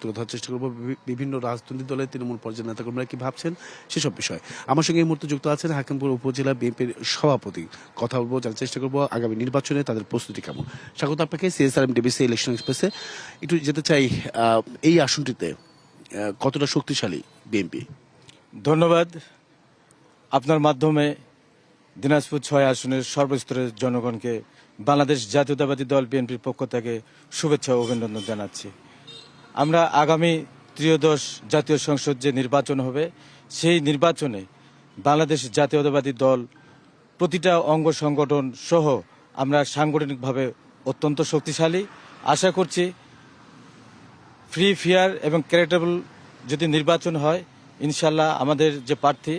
তুলে ধরার চেষ্টা করব। বিভিন্ন রাজনৈতিক দলের তৃণমূল পর্যায়ের নেতাকর্মীরা কি ভাবছেন সেসব বিষয়। আমার সঙ্গে এই মুহূর্তে যুক্ত আছেন হাকিমপুর উপজেলা বিএনপির সভাপতি। কথা বলব, জানার চেষ্টা করব আগামী নির্বাচনে তাদের প্রস্তুতি কেমন। স্বাগত আপনাকে সিএসআরএম ডিবিসি ইলেকশন এক্সপ্রেসে। একটু যেতে চাই এই আসনটিতে কতটা শক্তিশালী বিএনপি? ধন্যবাদ। আপনার মাধ্যমে দিনাজপুর ছয় আসনের সর্বস্তরের জনগণকে বাংলাদেশ জাতীয়তাবাদী দল বিএনপির পক্ষ থেকে শুভেচ্ছা ও অভিনন্দন জানাচ্ছি। আমরা আগামী ত্রিয়োদশ জাতীয় সংসদ যে নির্বাচন হবে, সেই নির্বাচনে বাংলাদেশ জাতীয়তাবাদী দল, প্রতিটা অঙ্গ সংগঠন সহ আমরা সাংগঠনিকভাবে অত্যন্ত শক্তিশালী। আশা করছি ফ্রি, ফেয়ার এবং ক্যারেক্টাবল যদি নির্বাচন হয় ইনশাল্লাহ আমাদের যে প্রার্থী,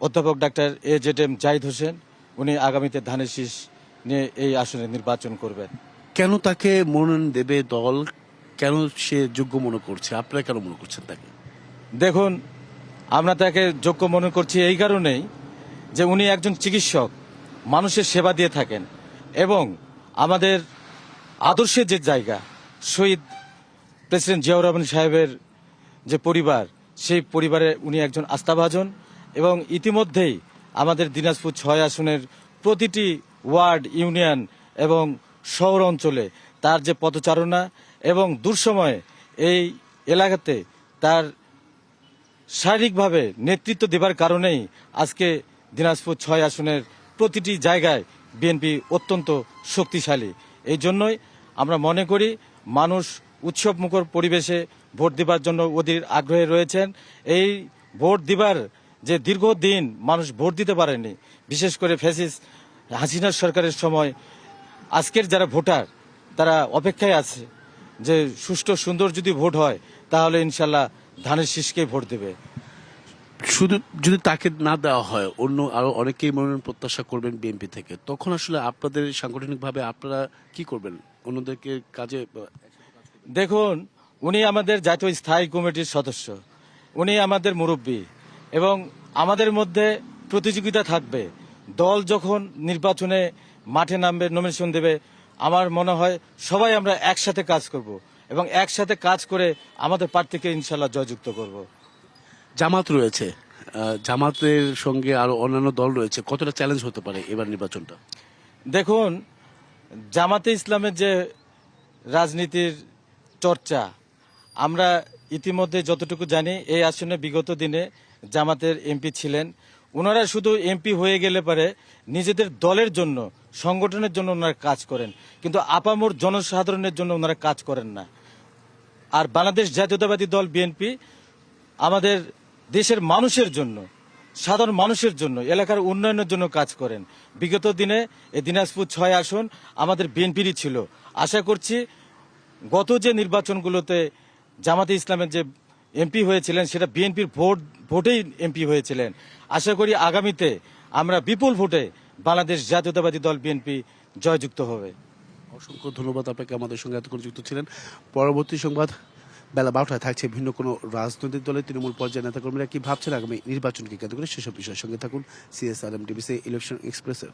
অধ্যাপক doctor A Z M Zahid Hossain, উনি আগামীতে ধানের শীষ নিয়ে এই আসনে নির্বাচন করবেন। কেন তাকে মনোনয়ন দেবে দল? কেন সে যোগ্য মনে করছে? আপনারা কেন মনে করছেন তাকে? দেখুন, আমরা তাকে যোগ্য মনে করছি এই কারণেই যে উনি একজন চিকিৎসক, মানুষের সেবা দিয়ে থাকেন এবং আমাদের আদর্শের যে জায়গা, শহীদ প্রেসিডেন্ট জিয়াউর রহমান সাহেবের যে পরিবার, সেই পরিবারে উনি একজন আস্থাভাজন এবং ইতিমধ্যেই আমাদের দিনাজপুর ছয় আসনের প্রতিটি ওয়ার্ড, ইউনিয়ন এবং শহর অঞ্চলে তার যে পদচারণা এবং দুঃসময়ে এই এলাকাতে তার শারীরিকভাবে নেতৃত্ব দেবার কারণেই আজকে দিনাজপুর ছয় আসনের প্রতিটি জায়গায় বিএনপি অত্যন্ত শক্তিশালী। এই জন্যই আমরা মনে করি মানুষ উৎসব মুখর পরিবেশে ভোট দিবার জন্য অধীর আগ্রহে রয়েছেন। এই ভোট দিবার যে দীর্ঘদিন মানুষ ভোট দিতে পারেনি, বিশেষ করে ফ্যাসিস হাসিনা সরকারের সময়, আজকের যারা ভোটার, তারা অপেক্ষায় আছে। যে সুষ্ঠু সুন্দর যদি ভোট হয় তাহলে ইনশাল্লাহ ধানের শীষকেই ভোট দেবে। শুধু যদি তাকে না দেওয়া হয় অন্য আরও অনেকেই মনোনয়ন প্রত্যাশা করবেন বিএনপি থেকে। তখন আসলে আপনাদের সাংগঠনিকভাবে আপনারা কি করবেন? অন্যদেরকে কাজে দেখুন উনি আমাদের জাতীয় স্থায়ী কমিটির সদস্য। উনি আমাদের মুরব্বী এবং আমাদের মধ্যে প্রতিযোগিতা থাকবে। দল যখন নির্বাচনে মাঠে নামবে নমিনেশন দেবে আমার মনে হয় সবাই আমরা একসাথে কাজ করব এবং একসাথে কাজ করে আমাদের প্রার্থীকে ইনশাল্লাহ জয়যুক্ত করব। জামাত রয়েছে। জামাতের সঙ্গে আরও অন্যান্য দল রয়েছে। কতটা চ্যালেঞ্জ হতে পারে এবার নির্বাচনটা? দেখুন জামাতে ইসলামের যে রাজনীতির চর্চা আমরা ইতিমধ্যে যতটুকু জানি এই আসনে বিগত দিনে জামাতের এমপি ছিলেন ওনারা শুধু এমপি হয়ে গেলে পারে নিজেদের দলের জন্য, সংগঠনের জন্য ওনারা কাজ করেন। কিন্তু আপামোর জনসাধারণের জন্য ওনারা কাজ করেন না। আর বাংলাদেশ জাতীয়তাবাদী দল বিএনপি আমাদের দেশের মানুষের জন্য, সাধারণ মানুষের জন্য, এলাকার উন্নয়নের জন্য কাজ করেন। বিগত দিনে এই দিনাজপুর ছয় আসন আমাদের বিএনপিরই ছিল। আশা করছি গত যে নির্বাচনগুলোতে জামাতে ইসলামের যে এমপি হয়েছিলেন, সেটা বিএনপির ভোট ভোটেই এমপি হয়েছিলেন। আশা করি আগামীতে আমরা বিপুল ভোটে বাংলাদেশ জাতীয়তাবাদী দল বিএনপি জয়যুক্ত হবে। অসংখ্য ধন্যবাদ আপনাকে আমাদের সঙ্গে এতক্ষণ যুক্ত ছিলেন। পরবর্তী সংবাদ বেলা বারোটায় থাকছে ভিন্ন কোনো রাজনৈতিক দলের তৃণমূল পর্যায়ের নেতাকর্মীরা কি ভাবছেন? আগামী নির্বাচনকে কেন্দ্র করে সেসব বিষয়ের সঙ্গে থাকুন। সিএসআরএম ডিবিসি ইলেকশন এক্সপ্রেসের